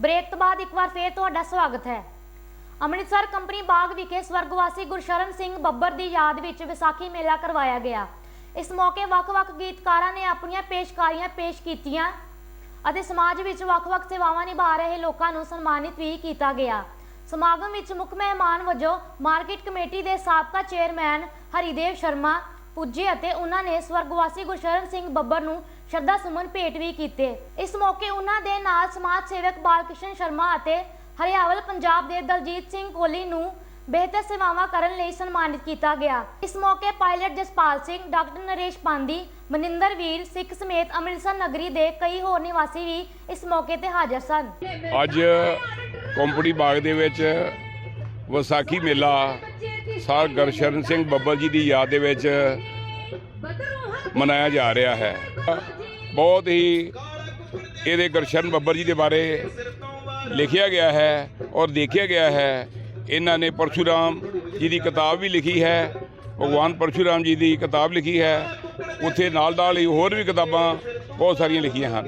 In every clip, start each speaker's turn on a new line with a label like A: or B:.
A: Break ਤੋਂ ਬਾਅਦ ਇੱਕ ਵਾਰ ਫੇਰ ਤੁਹਾਡਾ ਸਵਾਗਤ ਹੈ। ਅੰਮ੍ਰਿਤਸਰ ਕੰਪਨੀ ਬਾਗ ਵਿਖੇ ਸਵਰਗਵਾਸੀ ਗੁਰਸ਼ਰਨ ਸਿੰਘ ਬੱਬਰ ਦੀ ਯਾਦ ਵਿੱਚ ਵਿਸਾਖੀ ਮੇਲਾ ਕਰਵਾਇਆ ਗਿਆ। ਇਸ ਮੌਕੇ ਵੱਖ-ਵੱਖ ਗੀਤਕਾਰਾਂ ਨੇ ਆਪਣੀਆਂ ਪੇਸ਼ਕਾਰੀਆਂ ਪੇਸ਼ ਕੀਤੀਆਂ ਅਤੇ ਸਮਾਜ ਵਿੱਚ ਵੱਖ-ਵੱਖ ਸੇਵਾਵਾਂ ਨਿਭਾ ਰਹੇ ਲੋਕਾਂ ਨੂੰ ਸਨਮਾਨਿਤ ਵੀ ਕੀਤਾ ਗਿਆ। ਸਮਾਗਮ ਵਿੱਚ ਮੁੱਖ ਮਹਿਮਾਨ ਵਜੋਂ ਮਾਰਕੀਟ ਕਮੇਟੀ ਦੇ ਸਾਬਕਾ ਚੇਅਰਮੈਨ ਹਰੀਦੇਵ ਸ਼ਰਮਾ, ਪੁੱਜੇ ਅਤੇ ਉਹਨਾਂ ਨੇ ਸਵਰਗਵਾਸੀ ਗੁਰਸ਼ਰਨ ਸਿੰਘ ਬੱਬਰ ਨੂੰ ਸ਼ਰਧਾ ਸੁਮਨ ਭੇਟ ਵੀ ਕੀਤੇ। ਇਸ ਮੌਕੇ ਉਹਨਾਂ ਦੇ ਨਾਲ ਸਮਾਜ ਸੇਵਕ ਬਾਲਕ੍ਰਿਸ਼ਨ ਸ਼ਰਮਾ ਅਤੇ ਹਰਿਆਵਲ ਪੰਜਾਬ ਦੇ ਦਲਜੀਤ ਸਿੰਘ ਕੋਹਲੀ ਨੂੰ ਬਿਹਤਰ ਸੇਵਾਵਾਂ ਕਰਨ ਲਈ ਸਨਮਾਨਿਤ ਕੀਤਾ ਗਿਆ। ਇਸ ਮੌਕੇ ਪਾਇਲਟ ਜਸਪਾਲ ਸਿੰਘ, ਡਾਕਟਰ ਨਰੇਸ਼ ਪਾਂਦੀ, ਮਨਿੰਦਰ ਵੀਰ, ਸਿੱਖ ਸਮੇਤ ਅੰਮ੍ਰਿਤਸਰ ਨਗਰੀ ਦੇ ਕਈ ਹੋਰ ਨਿਵਾਸੀ ਵੀ ਇਸ ਮੌਕੇ ਤੇ ਹਾਜ਼ਰ ਸਨ।
B: ਅੱਜ ਕੰਪਨੀ ਬਾਗ ਦੇ ਵਿੱਚ ਵਿਸਾਖੀ ਮੇਲਾ, ਸਰ ਗੁਰਸ਼ਰਨ ਸਿੰਘ ਬੱਬਰ ਜੀ ਦੀ ਯਾਦ ਦੇ ਵਿੱਚ ਮਨਾਇਆ ਜਾ ਰਿਹਾ ਹੈ। ਬਹੁਤ ਹੀ ਇਹਦੇ ਗੁਰਸ਼ਰਨ ਬੱਬਰ ਜੀ ਦੇ ਬਾਰੇ ਲਿਖਿਆ ਗਿਆ ਹੈ ਔਰ ਦੇਖਿਆ ਗਿਆ ਹੈ। ਇਹਨਾਂ ਨੇ ਪਰਸ਼ੂਰਾਮ ਜੀ ਦੀ ਕਿਤਾਬ ਵੀ ਲਿਖੀ ਹੈ। ਭਗਵਾਨ ਪਰਸ਼ੂਰਾਮ ਜੀ ਦੀ ਕਿਤਾਬ ਲਿਖੀ ਹੈ। ਉੱਥੇ ਨਾਲ ਨਾਲ ਹੀ ਹੋਰ ਵੀ ਕਿਤਾਬਾਂ ਬਹੁਤ ਸਾਰੀਆਂ ਲਿਖੀਆਂ ਹਨ।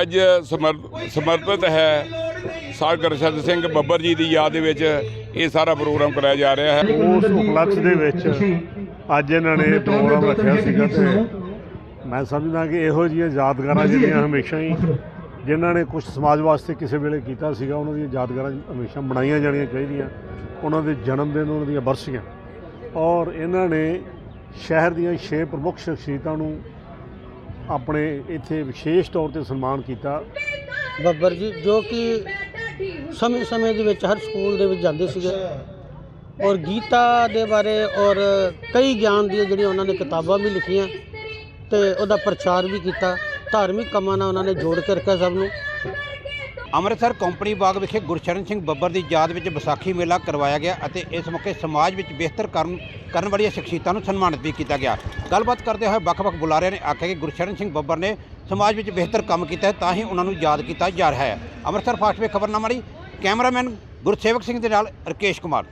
B: ਅੱਜ ਸਮਰ- ਸਮਰਪਿਤ ਹੈ ਸਰ ਗੁਰਸ਼ਰਨ ਸਿੰਘ ਬੱਬਰ ਜੀ ਦੀ ਯਾਦ ਦੇ ਵਿੱਚ ਇਹ ਸਾਰਾ ਪ੍ਰੋਗਰਾਮ ਕਰਾਇਆ ਜਾ ਰਿਹਾ ਹੈ।
C: ਉਸ ਉਪਲਕਸ਼ ਦੇ ਵਿੱਚ ਅੱਜ ਇਹਨਾਂ ਨੇ ਪ੍ਰੋਗਰਾਮ ਰੱਖਿਆ ਸੀਗਾ ਤੇ ਮੈਂ ਸਮਝਦਾ ਕਿ ਇਹੋ ਜਿਹੀਆਂ ਯਾਦਗਾਰਾਂ ਜਿਹੜੀਆਂ ਹਮੇਸ਼ਾ ਹੀ ਜਿਨ੍ਹਾਂ ਨੇ ਕੁਝ ਸਮਾਜ ਵਾਸਤੇ ਕਿਸੇ ਵੇਲੇ ਕੀਤਾ ਸੀਗਾ ਉਹਨਾਂ ਦੀਆਂ ਯਾਦਗਾਰਾਂ ਹਮੇਸ਼ਾ ਬਣਾਈਆਂ ਜਾਣੀਆਂ ਚਾਹੀਦੀਆਂ। ਉਹਨਾਂ ਦੇ ਜਨਮ ਦਿਨ ਉਹਨਾਂ ਦੀਆਂ ਬਰਸੀਆਂ। ਔਰ ਇਹਨਾਂ ਨੇ ਸ਼ਹਿਰ ਦੀਆਂ ਛੇ ਪ੍ਰਮੁੱਖ ਸ਼ਖਸੀਅਤਾਂ ਨੂੰ ਆਪਣੇ ਇੱਥੇ ਵਿਸ਼ੇਸ਼ ਤੌਰ ਤੇ ਸਨਮਾਨ ਕੀਤਾ।
D: ਬੱਬਰ ਜੀ ਜੋ ਕਿ ਸਮੇਂ ਸਮੇਂ ਦੇ ਵਿੱਚ ਹਰ ਸਕੂਲ ਦੇ ਵਿੱਚ ਜਾਂਦੇ ਸੀਗੇ। ਔਰ ਗੀਤਾ ਦੇ ਬਾਰੇ ਔਰ ਕਈ ਗਿਆਨ ਦੀਆਂ ਜਿਹੜੀਆਂ ਉਹਨਾਂ ਨੇ ਕਿਤਾਬਾਂ ਵੀ ਲਿਖੀਆਂ ਤੇ ਉਹਦਾ ਪ੍ਰਚਾਰ ਵੀ ਕੀਤਾ। ਧਾਰਮਿਕ ਕੰਮਾਂ ਨਾਲ ਉਹਨਾਂ ਨੇ ਜੋੜ ਕੇ ਰੱਖਿਆ ਸਭ ਨੂੰ।
E: ਅੰਮ੍ਰਿਤਸਰ ਕੰਪਨੀ ਬਾਗ ਵਿਖੇ ਗੁਰਸ਼ਰਨ ਸਿੰਘ ਬੱਬਰ ਦੀ ਯਾਦ ਵਿੱਚ ਵਿਸਾਖੀ ਮੇਲਾ ਕਰਵਾਇਆ ਗਿਆ ਅਤੇ ਇਸ ਮੌਕੇ ਸਮਾਜ ਵਿੱਚ ਬਿਹਤਰ ਕਰਨ ਕਰਨ ਵਾਲੀਆਂ ਸ਼ਖਸੀਅਤਾਂ ਨੂੰ ਸਨਮਾਨਿਤ ਵੀ ਕੀਤਾ ਗਿਆ। ਗੱਲਬਾਤ ਕਰਦੇ ਹੋਏ ਵੱਖ-ਵੱਖ ਬੁਲਾਰਿਆਂ ਨੇ ਆਖਿਆ ਕਿ ਗੁਰਸ਼ਰਨ ਸਿੰਘ ਬੱਬਰ ਨੇ ਸਮਾਜ ਵਿੱਚ ਬਿਹਤਰ ਕੰਮ ਕੀਤਾ ਹੈ ਤਾਂ ਹੀ ਉਹਨਾਂ ਨੂੰ ਯਾਦ ਕੀਤਾ ਜਾ ਰਿਹਾ ਹੈ। ਅੰਮ੍ਰਿਤਸਰ ਫਾਸਟ ਵੇ ਖਬਰਨਾਮਾ ਲਈ ਕੈਮਰਾਮੈਨ ਗੁਰਸੇਵਕ ਸਿੰਘ ਦੇ ਨਾਲ ਰਕੇਸ਼ ਕੁਮਾਰ।